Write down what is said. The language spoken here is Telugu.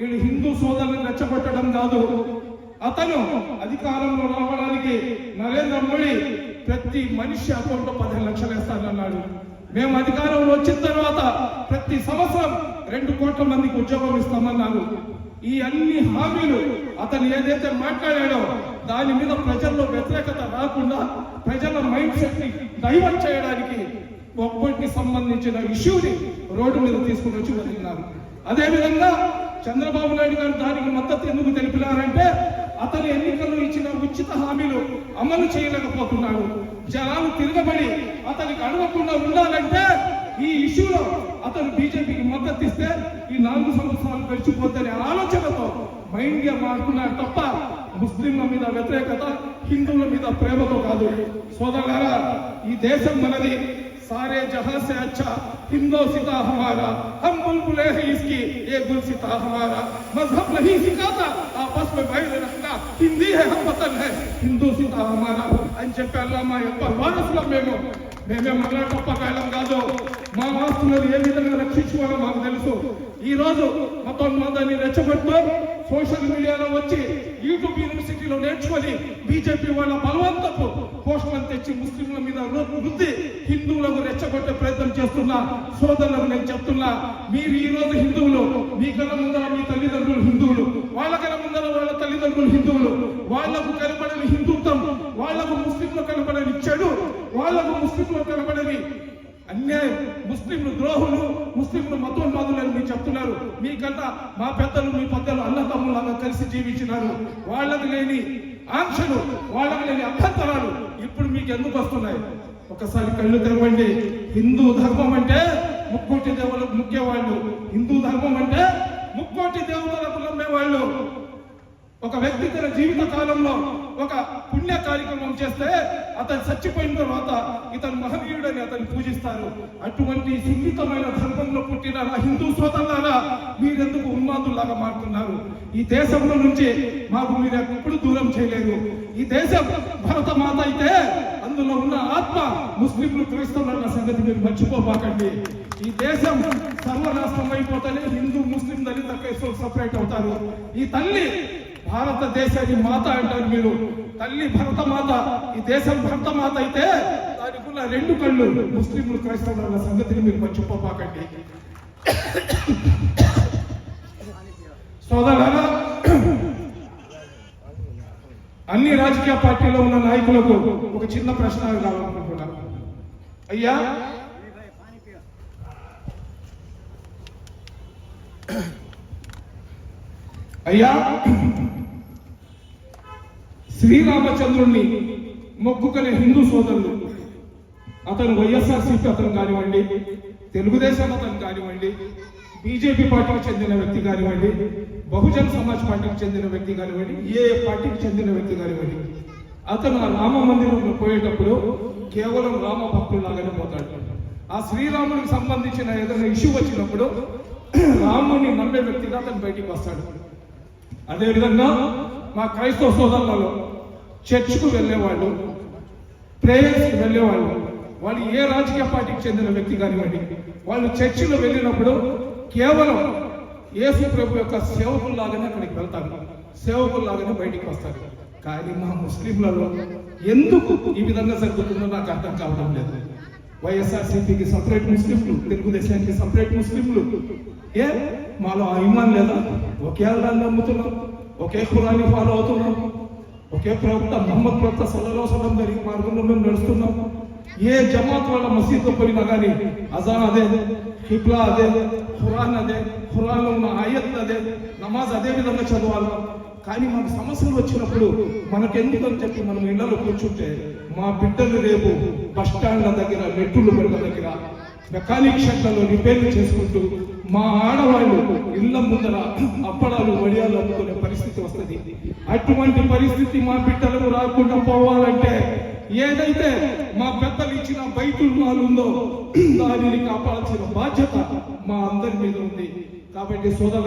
వీళ్ళు హిందూ సోదరులను రెచ్చగొట్టడం కాదు. అతను అధికారంలో రావడానికి నరేంద్ర మోడీ ప్రతి మనిషి అకౌంట్లో పదిహేను లక్షలు వేస్తానన్నాడు. మేము అధికారంలో వచ్చిన తర్వాత ప్రతి సంవత్సరం రెండు కోట్ల మందికి ఉద్యోగం ఇస్తామన్నారు. ఈ అన్ని హామీలు అతను ఏదైతే మాట్లాడాడో దాని మీద ప్రజల్లో వ్యతిరేకత రాకుండా ప్రజల మైండ్ సెట్ని డైవర్ట్ చేయడానికి ఒక్కటికి సంబంధించిన ఇష్యూని రోడ్డు మీద తీసుకుని వచ్చి వదిలినారు. అదేవిధంగా చంద్రబాబు నాయుడు గారు దానికి మద్దతు ఎందుకు తెలిపినారంటే అతను ఎన్నికల్లో ఇచ్చిన ఉచిత హామీలు అమలు చేయలేకపోతున్నాడు. జనాలు తిరగబడి అతనికి అడగకుండా ఉండాలంటే ఈ ఇష్యూలో అతను బీజేపీకి మద్దతు ఇస్తే ఈ నాలుగు సంవత్సరాలు గడిచిపోద్దనే ఆలోచనతో మైండ్గా మారుతున్నారు తప్ప ముస్లింల మీద వ్యతిరేకత హిందువుల మీద ప్రేమతో కాదు. సోదరులారా ఈ దేశం మనది. सारे जहां से अच्छा हिंदोसिता हमारा हम बुलबुले हैं इसकी ये गुलसिता हमारा मजहब नहीं सिखाता आपस में भाई रखना हिंदी है हम वतन है हिंदोसिता हमारा అని చెప్పి అల్లామా యొక్క వారసులం మేము మేమే మళ్ళా తప్పకాయలం కాదు మా ఆస్తులను ఏ విధంగా రక్షించుకోవాలో మాకు తెలుసు. ఈ రోజు మతోన్మాదాన్ని రెచ్చగొడుతూ సోషల్ మీడియాలో వచ్చి యూట్యూబ్ యూనివర్సిటీలో నేర్చుకొని బీజేపీ వాళ్ళ బలవంతపు పోస్టులను తెచ్చి ముస్లింల మీద రుద్ది హిందువులకు రెచ్చగొట్టే ప్రయత్నం చేస్తున్నా సోదరులకు నేను చెప్తున్నా మీరు ఈ రోజు హిందువులు మీ కళ ముందర మీ తల్లిదండ్రులు హిందువులు వాళ్ళ కళ ముందర వాళ్ళ తల్లిదండ్రులు హిందువులు వాళ్ళకు కనబడని హిందుత్వం వాళ్ళకు ముస్లింలు కనబడని చెడు వాళ్ళకు ముస్లింలు కనబడని అన్యాయం ముస్లింలు ద్రోహులు ముస్లింలు మతోన్మాదులు అని మీరు చెప్తున్నారు. మీకన్నా మా పెద్దలు మీ పెద్దలు అన్న తమ్ముళ్ళగా కలిసి జీవించినారు. వాళ్ళకి లేని ఆంక్షలు వాళ్ళకి లేని అభ్యంతరాలు ఇప్పుడు మీకు ఎందుకు వస్తున్నాయి? ఒకసారి కళ్ళు తెరవండి. హిందూ ధర్మం అంటే ముక్కోటి దేవులకు ముఖ్యవాళ్ళు హిందూ ధర్మం అంటే ముక్కోటి దేవతలకు నమ్మేవాళ్ళు. ఒక వ్యక్తి తన జీవిత కాలంలో ఒక పుణ్య కార్యక్రమం చేస్తే అతను చచ్చిపోయిన తర్వాత ఇతను మహనీయుడని అతను పూజిస్తారు. అటువంటి సున్నితమైన ధర్మంలో పుట్టిన నా హిందూ సోదరులారా మీరెందుకు ఉన్మాదులాగా మారుతున్నారు? ఈ దేశంలో నుంచి మాకు మీరు ఎప్పుడు దూరం చేయలేరు ఈ దేశం భరత మాత అయితే అందులో ఉన్న ఆత్మ ముస్లింలు క్రైస్తవులన్న సంగతి మీరు మర్చిపోబాకండి ఈ దేశం సర్వనాశనం అయిపోతేనే హిందూ ముస్లిం దళిత క్రైస్తవులు సపరేట్ అవుతారు. ఈ తల్లి భారతదేశాన్ని మాత అంటారు మీరు. తల్లి భరత మాత ఈ దేశం భరత మాత అయితే దానికి ఉన్న రెండు కళ్ళు ముస్లింలు క్రైస్తవుల సంగతిని మీరు మర్చిపోపాకండి సోదరులారా అన్ని రాజకీయ పార్టీలో ఉన్న నాయకులకు ఒక చిన్న ప్రశ్న కావాలనుకుంటున్నాను అయ్యా? అయ్యా? శ్రీరామచంద్రుణ్ణి మొక్కుకునే హిందూ సోదరులు అతను వైఎస్ఆర్సీపీ అతను కానివ్వండి తెలుగుదేశం అతను కానివ్వండి బీజేపీ పార్టీకి చెందిన వ్యక్తి కానివ్వండి బహుజన్ సమాజ్ పార్టీకి చెందిన వ్యక్తి కానివ్వండి ఏ పార్టీకి చెందిన వ్యక్తి కానివ్వండి అతను ఆ రామ మందిరంలో పోయేటప్పుడు కేవలం రామ భక్తులాగానే పోతాడు. ఆ శ్రీరామునికి సంబంధించిన ఏదైనా ఇష్యూ వచ్చినప్పుడు రాముని నమ్మే వ్యక్తిగా అతను బయటికి వస్తాడు. అదేవిధంగా మా క్రైస్తవ సోదరులలో చర్చ్కు వెళ్ళేవాళ్ళు ప్రేయర్స్కి వెళ్ళేవాళ్ళు. వాళ్ళు ఏ రాజకీయ పార్టీకి చెందిన వ్యక్తి కానివ్వండి వాళ్ళు చర్చిలో వెళ్ళినప్పుడు కేవలం యేసు ప్రభు యొక్క సేవకుల్లాగానే అక్కడికి వెళ్తారు. సేవకుల్లాగానే బయటికి వస్తారు. కానీ మా ముస్లింలలో ఎందుకు ఈ విధంగా జరుగుతుందో నాకు అర్థం కావడం లేదు. వైఎస్ఆర్సీపీకి సపరేట్ ముస్లింలు తెలుగుదేశానికి సపరేట్ ముస్లింలు. ఏ? మాలో ఆ లేదా? ఒకే అల్లాన్ని నమ్ముతున్నాం. ఒకే కులాన్ని ఫాలో అవుతున్నాం. ఒకే ప్రవక్త మహమ్మద్ ప్రవక్త సల్లలో సలం జరిగిన మార్గంలో మేము నడుస్తున్నాం. ఏ జమాత్ వాళ్ళ మసీద్లో పోయినా కానీ అజాన్ అదే హిబ్లా అదే ఖురాన్ అదే ఖురాన్లో ఉన్న ఆయత్ అదే నమాజ్ అదే విధంగా చదవాలి. కానీ మనకు సమస్యలు వచ్చినప్పుడు మనకెందుకు అని చెప్పి మనం ఇళ్ళలో కూర్చుంటే మా బిడ్డలు రేపు బస్ స్టాండ్ల దగ్గర మెట్టులు బండ్ల దగ్గర మెకానిక్ షెడ్లలో రిపేర్లు చేసుకుంటూ మా ఆడవాళ్ళు ఇళ్ళ ముందర అప్పడాలు వడియాలు అమ్ముకునే పరిస్థితి వస్తుంది. అటువంటి పరిస్థితి మా బిడ్డలకు రాకుండా పోవాలంటే ఏదైతే మా పెద్దలు ఇచ్చిన బైతుల్ ఉందో దానిని కాపాడాల్సిన బాధ్యత మా అందరి మీద ఉంది. కాబట్టి సోదర